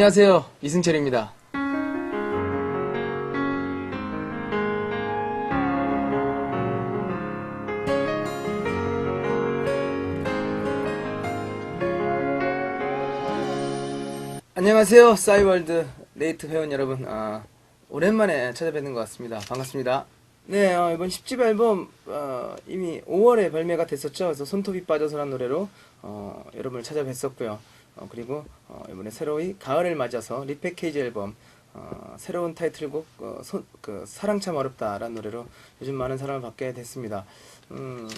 안녕하세요. 이승철입니다. 안녕하세요. 싸이월드 레이트 회원 여러분. 아, 오랜만에 찾아뵙는 것 같습니다. 반갑습니다. 네, 어, 이번 10집 앨범 어, 이미 5월에 발매가 됐었죠. 그래서 손톱이 빠져서란 노래로 어, 여러분을 찾아뵀었고요. 어, 그리고 어, 이번에 새로이 가을을 맞아서 리패케이지 앨범 어, 새로운 타이틀곡 어, 손- 그 사랑 참 어렵다라는 노래로 요즘 많은 사랑을 받게 됐습니다. 음,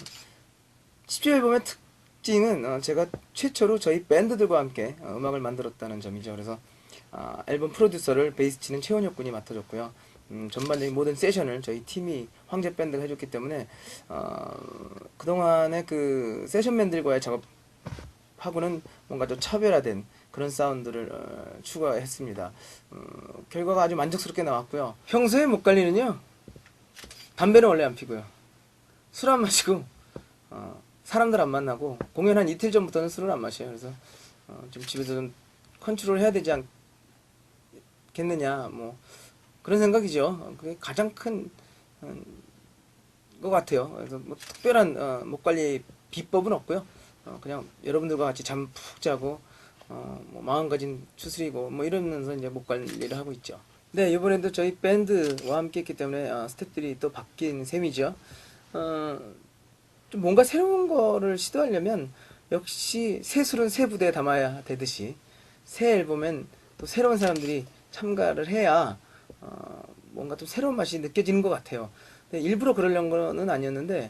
10집 앨범의 특징은 어, 제가 최초로 저희 밴드들과 함께 어, 음악을 만들었다는 점이죠. 그래서 아, 앨범 프로듀서를 베이스 치는 최원혁 군이 맡아줬고요. 음, 전반적인 모든 세션을 저희 팀이 황제 밴드가 해줬기 때문에 어, 그동안의 그 세션맨들과의 작업 하고는 뭔가 좀 차별화된 그런 사운드를 어, 추가했습니다. 음, 결과가 아주 만족스럽게 나왔고요. 평소에 목 관리는요. 담배는 원래 안 피고요. 술 안 마시고 어, 사람들 안 만나고 공연 한 이틀 전부터는 술을 안 마셔요. 그래서 어, 좀 집에서 좀 컨트롤 해야 되지 않겠느냐 뭐 그런 생각이죠. 어, 그게 가장 큰 것 같아요. 그래서 뭐 특별한 어, 목 관리 비법은 없고요. 어, 그냥 여러분들과 같이 잠 푹 자고 어, 뭐 마음가짐 추스리고 뭐 이러면서 이제 목 관리를 하고 있죠. 네 이번에도 저희 밴드와 함께 했기 때문에 어, 스태프들이 또 바뀐 셈이죠. 어, 좀 뭔가 새로운 거를 시도하려면 역시 새 술은 새 부대에 담아야 되듯이 새 앨범엔 또 새로운 사람들이 참가를 해야 어, 뭔가 좀 새로운 맛이 느껴지는 것 같아요. 근데 일부러 그러려는 거는 아니었는데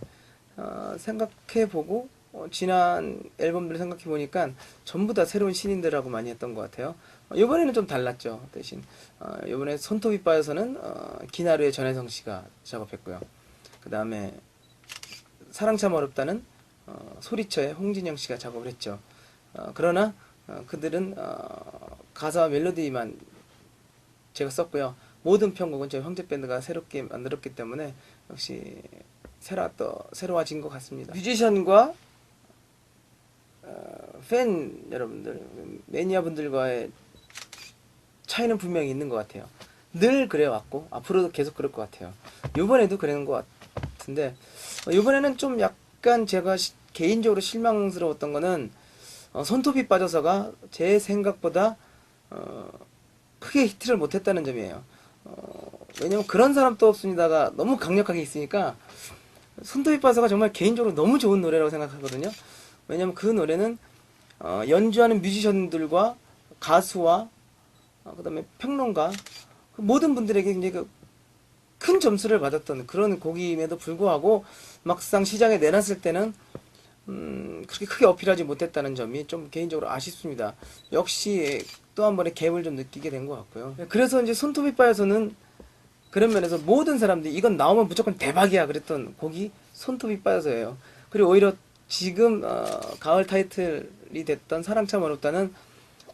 어, 생각해보고 어, 지난 앨범들 생각해 보니까 전부 다 새로운 신인들하고 많이 했던 것 같아요. 어, 이번에는 좀 달랐죠. 대신 어, 이번에 손톱이 빠져서는 어, 기나루의 전혜성 씨가 작업했고요. 그 다음에 사랑 참 어렵다는 어, 소리처의 홍진영 씨가 작업을 했죠. 어, 그러나 어, 그들은 어, 가사와 멜로디만 제가 썼고요. 모든 편곡은 저희 황제 밴드가 새롭게 만들었기 때문에 역시 새로 또 새로워진 것 같습니다. 뮤지션과 어, 팬 여러분들, 매니아 분들과의 차이는 분명히 있는 것 같아요. 늘 그래왔고 앞으로도 계속 그럴 것 같아요. 이번에도 그런 것 같은데 어, 이번에는 좀 약간 제가 시- 개인적으로 실망스러웠던 거는 어, 손톱이 빠져서가 제 생각보다 어, 크게 히트를 못했다는 점이에요. 어, 왜냐면 그런 사람 또 없습니다가 너무 강력하게 있으니까 손톱이 빠져가 정말 개인적으로 너무 좋은 노래라고 생각하거든요. 왜냐면 그 노래는 어, 연주하는 뮤지션들과 가수와 어, 그다음에 평론가 그 모든 분들에게 굉장히 그큰 점수를 받았던 그런 곡임에도 불구하고 막상 시장에 내놨을 때는 음, 그렇게 크게 어필하지 못했다는 점이 좀 개인적으로 아쉽습니다. 역시 또 한 번의 갭을 좀 느끼게 된 것 같고요. 그래서 이제 손톱이 빠져서는 그런 면에서 모든 사람들이 이건 나오면 무조건 대박이야 그랬던 곡이 손톱이 빠져서예요. 그리고 오히려 지금 어, 가을 타이틀이 됐던 사랑 참 어렵다는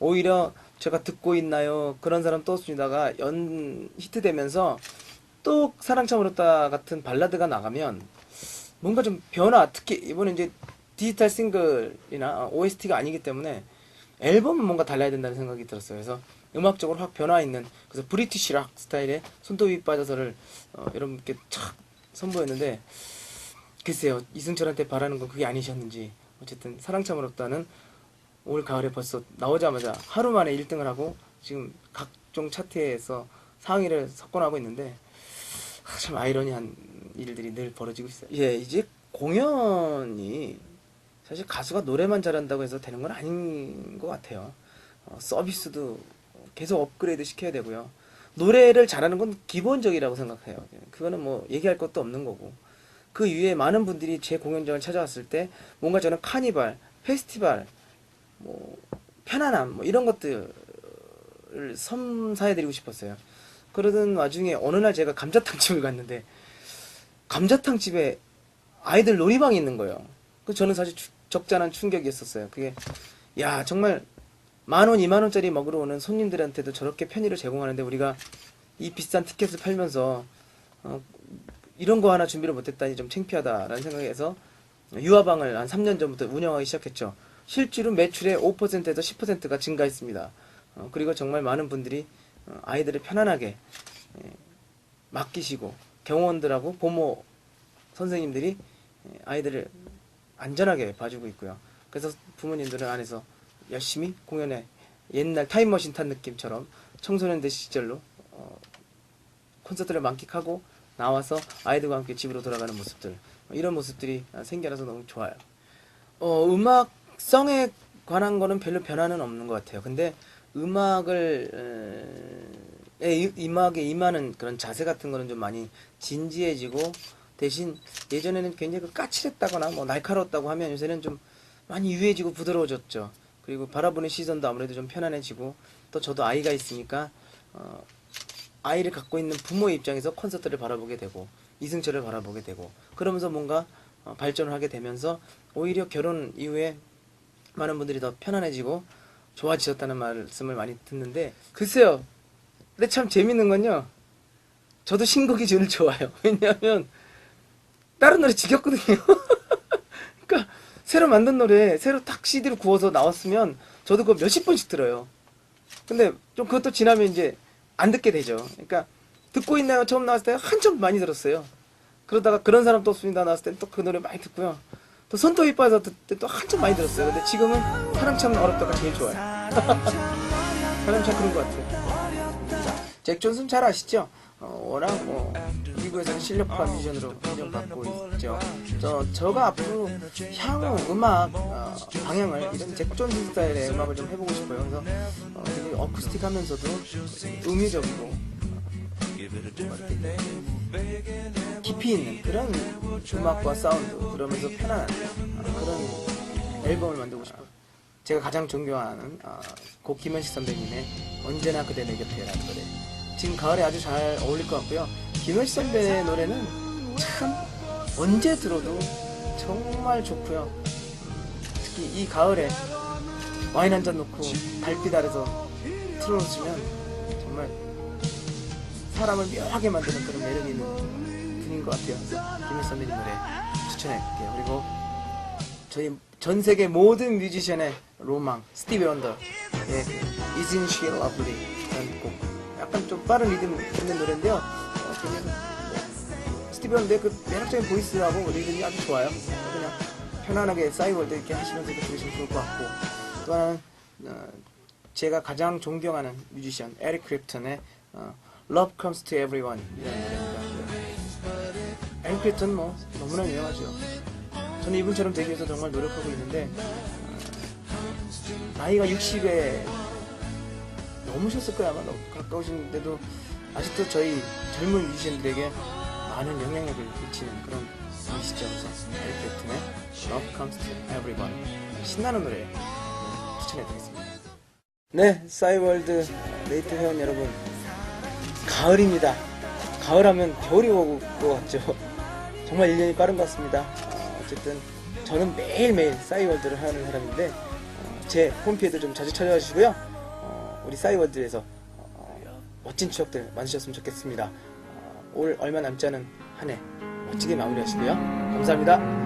오히려 제가 듣고 있나요 그런 사람 또 없습니다가 연 히트되면서 또 사랑 참 어렵다 같은 발라드가 나가면 뭔가 좀 변화 특히 이번에 이제 디지털 싱글이나 OST가 아니기 때문에 앨범은 뭔가 달라야 된다는 생각이 들었어요. 그래서 음악적으로 확 변화 있는 그래서 브리티시 락 스타일의 손톱이 빠져서를 어, 여러분께 착 선보였는데 글쎄요 이승철한테 바라는 건 그게 아니셨는지 어쨌든 사랑 참 어렵다는 올 가을에 벌써 나오자마자 하루 만에 1등을 하고 지금 각종 차트에서 상위를 석권하고 있는데 아, 참 아이러니한 일들이 늘 벌어지고 있어요. 예, 이제 공연이 사실 가수가 노래만 잘한다고 해서 되는 건 아닌 것 같아요. 어, 서비스도 계속 업그레이드 시켜야 되고요. 노래를 잘하는 건 기본적이라고 생각해요. 그거는 뭐 얘기할 것도 없는 거고. 그 이후에 많은 분들이 제 공연장을 찾아왔을 때 뭔가 저는 카니발, 페스티벌, 뭐 편안함 뭐 이런 것들을 섬사해드리고 싶었어요. 그러던 와중에 어느 날 제가 감자탕 집을 갔는데 감자탕 집에 아이들 놀이방이 있는 거예요. 그 저는 사실 추- 적잖은 충격이었었어요. 그게 야 정말 만 원, 이만 원짜리 먹으러 오는 손님들한테도 저렇게 편의를 제공하는데 우리가 이 비싼 티켓을 팔면서 어, 이런 거 하나 준비를 못했다니 좀 창피하다라는 생각에서 유아방을 한 3년 전부터 운영하기 시작했죠. 실제로 매출의 5%에서 10%가 증가했습니다. 어, 그리고 정말 많은 분들이 어, 아이들을 편안하게 예, 맡기시고 경호원들하고 보모 선생님들이 예, 아이들을 안전하게 봐주고 있고요. 그래서 부모님들은 안에서 열심히 공연에 옛날 타임머신 탄 느낌처럼 청소년들 시절로 어, 콘서트를 만끽하고 나와서 아이들과 함께 집으로 돌아가는 모습들 이런 모습들이 생겨나서 너무 좋아요. 어, 음악성에 관한 거는 별로 변화는 없는 것 같아요. 근데 음악을 에, 에, 음악에 임하는 그런 자세 같은 거는 좀 많이 진지해지고 대신 예전에는 굉장히 그 까칠했다거나 뭐 날카로웠다고 하면 요새는 좀 많이 유해지고 부드러워졌죠. 그리고 바라보는 시선도 아무래도 좀 편안해지고 또 저도 아이가 있으니까 어, 아이를 갖고 있는 부모의 입장에서 콘서트를 바라보게 되고 이승철을 바라보게 되고 그러면서 뭔가 어, 발전을 하게 되면서 오히려 결혼 이후에 많은 분들이 더 편안해지고 좋아지셨다는 말씀을 많이 듣는데 글쎄요. 근데 참 재밌는 건요. 저도 신곡이 제일 좋아요. 왜냐하면 다른 노래 지겹거든요. 그러니까 새로 만든 노래 새로 딱 CD로 구워서 나왔으면 저도 그거 몇십 번씩 들어요. 근데 좀 그것도 지나면 이제 안 듣게 되죠. 그러니까 듣고 있나요? 처음 나왔을 때 한참 많이 들었어요. 그러다가 그런 사람 또 없습니다 나왔을 때또그 노래 많이 듣고요. 또 손톱 이뻐서 또 한참 많이 들었어요. 근데 지금은 사랑 참 어렵다가 제일 좋아요. 사람 참 그런 것 같아요. 잭 존슨 잘 아시죠? 어, 워낙 뭐 미국에서는 실력파 뮤지션으로 인정받고 있죠. 저 저가 앞으로 향후 음악 어, 방향을 이런 잭 존슨 스타일의 음악을 좀 해보고 싶어요. 그래서 어, 되게 어쿠스틱하면서도 음유적이고 깊이 있는 그런 음악과 사운드 그러면서 편안한 어, 그런 앨범을 만들고 싶어요. 제가 가장 존경하는 어, 곡 김현식 선배님의 언제나 그대 내 곁에라는 노래 지금 가을에 아주 잘 어울릴 것 같고요. 김현식 선배의 노래는 참 언제 들어도 정말 좋고요. 음, 특히 이 가을에 와인 한 잔 놓고 달빛 아래서 틀어놓으시면 정말 사람을 묘하게 만드는 그런 매력이 있는 분인 것 같아요. 김현식 선배님 노래 추천해볼게요. 그리고 저희 전 세계 모든 뮤지션의 로망 스티비 원더. 예, Isn't She Lovely 약간 좀 빠른 리듬 있는 노래인데요. 어, 그냥 뭐, 스티비 원더의 그 매력적인 보이스하고 리듬이 아주 좋아요. 그냥 편안하게 싸이월드 이렇게 하시면서 들으시면 좋을 것 같고 또 하나는 어, 제가 가장 존경하는 뮤지션 에릭 크립턴의 어, Love Comes to Everyone 이라는 노래입니다. 에릭 크립턴 뭐 너무나 유명하죠. 저는 이분처럼 되기 위해서 정말 노력하고 있는데 어, 나이가 60에 넘으셨을 거야 아마. 가까우신데도 아직도 저희 젊은 뮤지션들에게 많은 영향력을 미치는 그런 분이시죠? 그래서 에릭 크립튼의 Love Comes to Everyone. 신나는 노래 네, 추천해드리겠습니다. 네 싸이월드 레이트 회원 여러분. 가을입니다. 가을 하면 겨울이 오고 것 같죠. 정말 1년이 빠른 것 같습니다. 어, 어쨌든 저는 매일매일 싸이월드를 하는 사람인데 어, 제 홈페이지도 좀 자주 찾아와 주시고요. 어, 우리 싸이월드에서 어, 멋진 추억들 만드셨으면 좋겠습니다. 어, 올 얼마 남지 않은 한 해 멋지게 마무리하시고요. 감사합니다